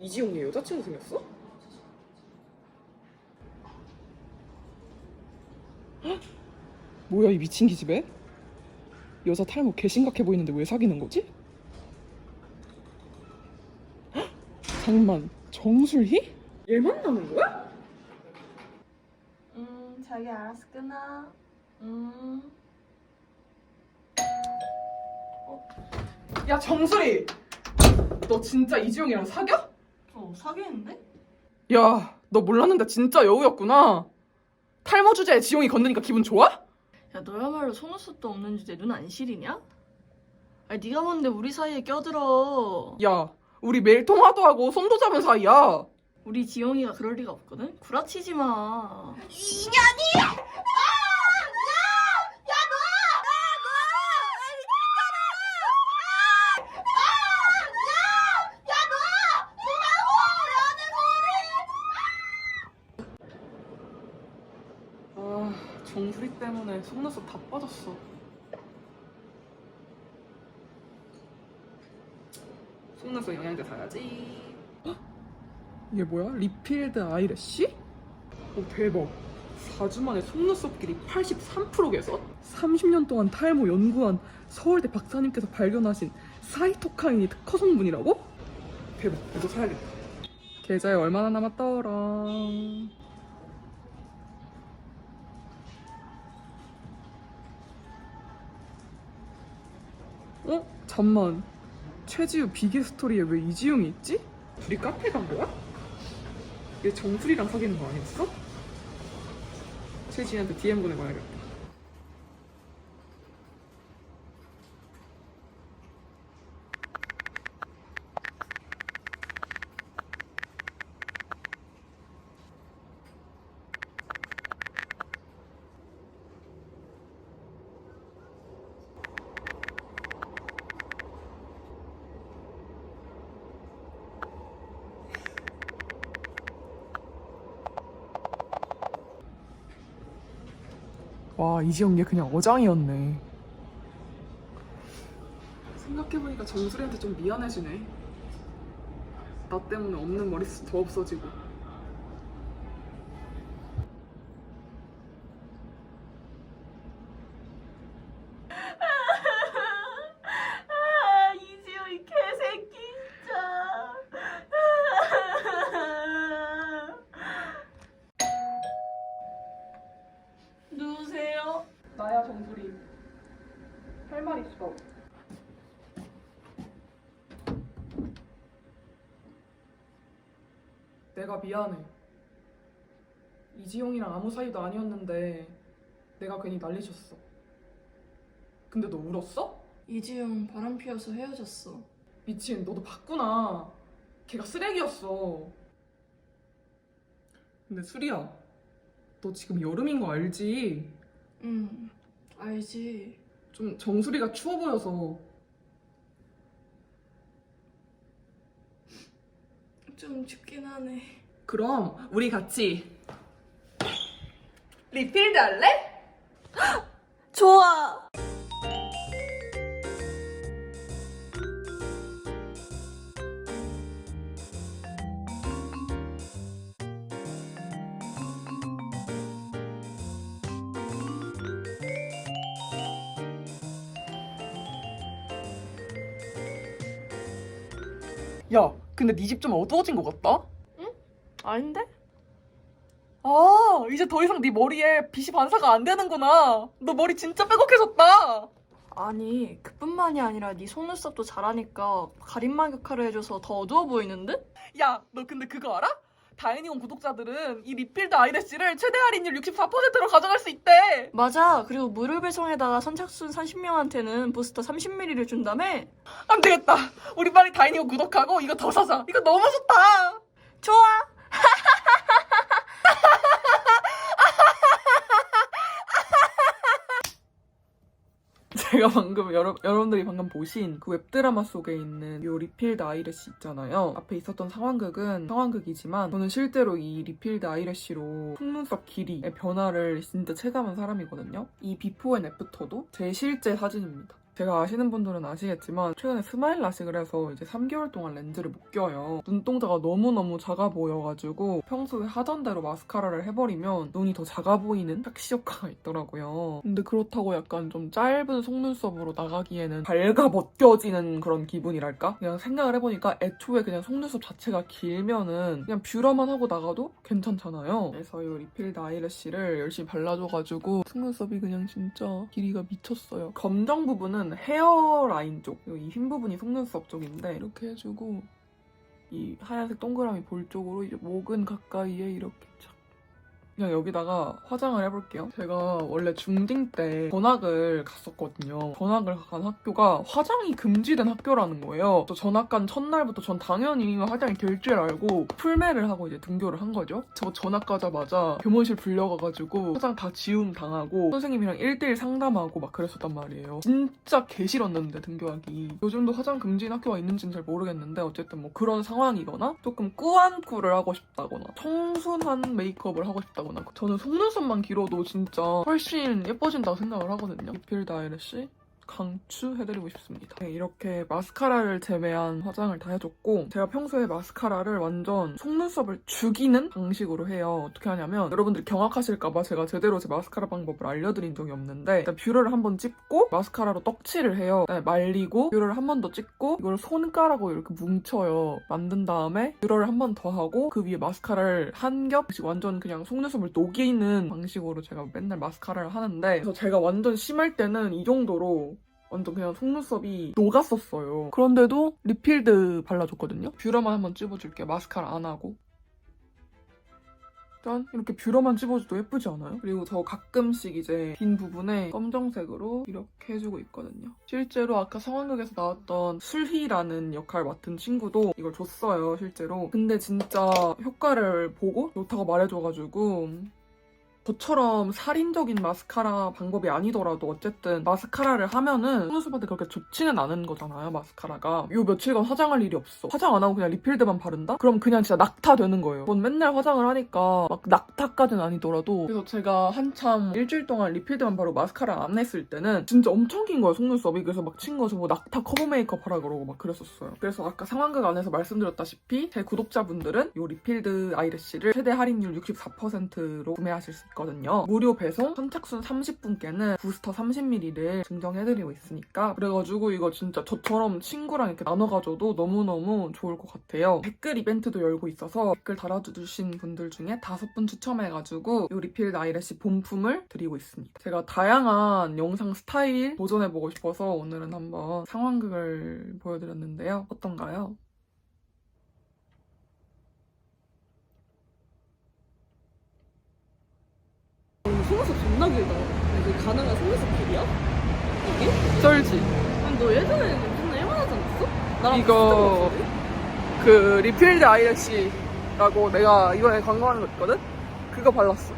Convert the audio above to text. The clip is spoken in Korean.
이지용이 여자친구 생겼어? 헉? 뭐야 이 미친 기집애? 여자 탈모 개 심각해 보이는데 왜 사귀는 거지? 헉? 잠깐만 정술희? 얘 만나는 거야? 음, 자기 알아서 끊어. 음. 야 정술희! 너 진짜 이지용이랑 사겨? 어, 사귀는데? 야 너 몰랐는데 진짜 여우였구나 탈모 주제에 지용이 건드니까 기분 좋아? 야, 너야말로 속눈썹도 없는 주제 눈 안 시리냐? 아니, 네가 뭔데 우리 사이에 껴들어. 야 우리 매일 통화도 하고 손도 잡은 사이야 우리 지영이가 그럴 리가 없거든? 구라치지 마. 아 정수리 때문에 속눈썹 다 빠졌어 속눈썹 영양제 사야지 이게 뭐야? 리필드 아이래쉬? 오 대박 4주 만에 속눈썹 길이 83% 개선? 30년 동안 탈모 연구한 서울대 박사님께서 발견하신 사이토카인이 특허 성분이라고? 대박 이거 사야겠다 계좌에 얼마나 남았더라 어? 잠만 최지우 비계 스토리에 왜 이지용이 있지? 둘이 카페 간 거야? 얘 정수리랑 사귀는 거 아니었어? 최지우한테 DM 보내봐야겠다 와 이지영 얘 그냥 어장이었네. 생각해보니까 정수리한테 좀 미안해지네. 나 때문에 없는 머리숱 더 없어지고 아, 이지영이 개새끼, 진짜. 누구세요? 나야 정수리 할 말 있 어 내가 미안해 이지용이랑 아무 사이도 아니었는데 내가 괜히 난리쳤어 근데 너 울었어? 이지영 바람 피워서 헤어졌어. 미친 너도 봤구나 걔가 쓰레기였어 근데 수리야 너 지금 여름인 거 알지? 응, 알지. 좀 정수리가 추워 보여서 좀 춥긴 하네. 그럼 우리 같이 리필드 할래? 좋아. 야 근데 네 집 좀 어두워진 것 같다? 아닌데? 아 이제 더 이상 네 머리에 빛이 반사가 안 되는구나 너 머리 진짜 빼곡해졌다 아니 그뿐만이 아니라 네 속눈썹도 잘하니까 가림막 역할을 해줘서 더 어두워 보이는데? 야 너 근데 그거 알아? 다이닝홈 구독자들은 이 리필드 아이래쉬를 최대 할인율 64%로 가져갈 수 있대. 맞아. 그리고 무료 배송에다가 선착순 30명한테는 부스터 30ml를 준다며? 안 되겠다. 우리 빨리 다이닝홈 구독하고 이거 더 사자. 이거 너무 좋다. 좋아 제가 방금 여러, 여러분들이 방금 보신 그 웹드라마 속에 있는 요 리필드 아이래쉬 있잖아요. 앞에 있었던 상황극은 상황극이지만 저는 실제로 이 리필드 아이래쉬로 속눈썹 길이의 변화를 진짜 체감한 사람이거든요. 이 비포 앤 애프터도 제 실제 사진입니다. 제가 아시는 분들은 아시겠지만 최근에 스마일 라식을 해서 이제 3개월 동안 렌즈를 못 껴요. 눈동자가 너무너무 작아 보여가지고 평소에 하던 대로 마스카라를 해버리면 눈이 더 작아 보이는 착시 효과가 있더라고요. 근데 그렇다고 약간 좀 짧은 속눈썹으로 나가기에는 밝아 벗겨지는 그런 기분이랄까? 그냥 생각을 해보니까 애초에 그냥 속눈썹 자체가 길면은 그냥 뷰러만 하고 나가도 괜찮잖아요. 그래서 이 리필드 아이래쉬를 열심히 발라줘가지고 속눈썹이 그냥 진짜 길이가 미쳤어요. 검정 부분은 헤어라인 쪽, 이 흰 부분이 속눈썹 쪽인데 이렇게 해주고 이 하얀색 동그라미 볼 쪽으로 이제 목은 가까이에 이렇게 착 그냥 여기다가 화장을 해볼게요. 제가 원래 중딩 때 전학을 갔었거든요. 전학을 간 학교가 화장이 금지된 학교라는 거예요. 저 전학 간 첫날부터 전 당연히 화장이 될 줄 알고 풀메를 하고 이제 등교를 한 거죠. 저 전학 가자마자 교문실 불려가가지고 화장 다 지움 당하고 선생님이랑 1대1 상담하고 막 그랬었단 말이에요. 진짜 개 싫었는데 등교하기. 요즘도 화장 금지인 학교가 있는지는 잘 모르겠는데 어쨌든 뭐 그런 상황이거나 조금 꾸안꾸를 하고 싶다거나 청순한 메이크업을 하고 싶다거나 저는 속눈썹만 길어도 진짜 훨씬 예뻐진다고 생각을 하거든요. 리필드 아이래쉬 강추해드리고 싶습니다. 네, 이렇게 마스카라를 제외한 화장을 다 해줬고 제가 평소에 마스카라를 완전 속눈썹을 죽이는 방식으로 해요. 어떻게 하냐면 여러분들이 경악하실까봐 제가 제대로 제 마스카라 방법을 알려드린 적이 없는데 일단 뷰러를 한 번 찝고 마스카라로 떡칠을 해요. 그다음에 말리고 뷰러를 한 번 더 찍고 이걸 손가락으로 이렇게 뭉쳐요. 만든 다음에 뷰러를 한 번 더 하고 그 위에 마스카라를 한겹 완전 그냥 속눈썹을 녹이는 방식으로 제가 맨날 마스카라를 하는데 그래서 제가 완전 심할 때는 이 정도로 완전 그냥 속눈썹이 녹았었어요. 그런데도 리필드 발라줬거든요. 뷰러만 한번 찝어줄게요. 마스카라 안 하고. 짠! 이렇게 뷰러만 찝어줘도 예쁘지 않아요? 그리고 저 가끔씩 이제 빈 부분에 검정색으로 이렇게 해주고 있거든요. 실제로 아까 성황극에서 나왔던 술희라는 역할 맡은 친구도 이걸 줬어요, 실제로. 근데 진짜 효과를 보고 좋다고 말해줘가지고 저처럼 살인적인 마스카라 방법이 아니더라도 어쨌든 마스카라를 하면은 속눈썹한테 그렇게 좋지는 않은 거잖아요 마스카라가. 요 며칠간 화장할 일이 없어. 화장 안 하고 그냥 리필드만 바른다? 그럼 그냥 진짜 낙타 되는 거예요. 전 맨날 화장을 하니까 막 낙타까지는 아니더라도 그래서 제가 한참 일주일 동안 리필드만 바르고 마스카라 안 했을 때는 진짜 엄청 긴 거예요 속눈썹이. 그래서 막 친구가 저보고 낙타 커버 메이크업 하라 그러고 막 그랬었어요. 그래서 아까 상황극 안에서 말씀드렸다시피 제 구독자분들은 요 리필드 아이래쉬를 최대 할인율 64%로 구매하실 수 있 거든요. 무료 배송, 선착순 30분께는 부스터 30ml를 증정해드리고 있으니까 그래가지고 이거 진짜 저처럼 친구랑 이렇게 나눠가줘도 너무너무 좋을 것 같아요. 댓글 이벤트도 열고 있어서 댓글 달아주신 분들 중에 다섯 분 추첨해가지고 이 리필드 아이래쉬 본품을 드리고 있습니다. 제가 다양한 영상 스타일 도전해보고 싶어서 오늘은 한번 상황극을 보여드렸는데요. 어떤가요? 속눈썹 존나 길다. 이게 가능한 속눈썹 길이야? 이게? 쩔지? 아니, 너 예전에 무슨 해만하지 않았어? 나랑 이거- 그 리필드 아이래쉬라고 내가 이번에 광고하는 거 있거든? 그거 발랐어.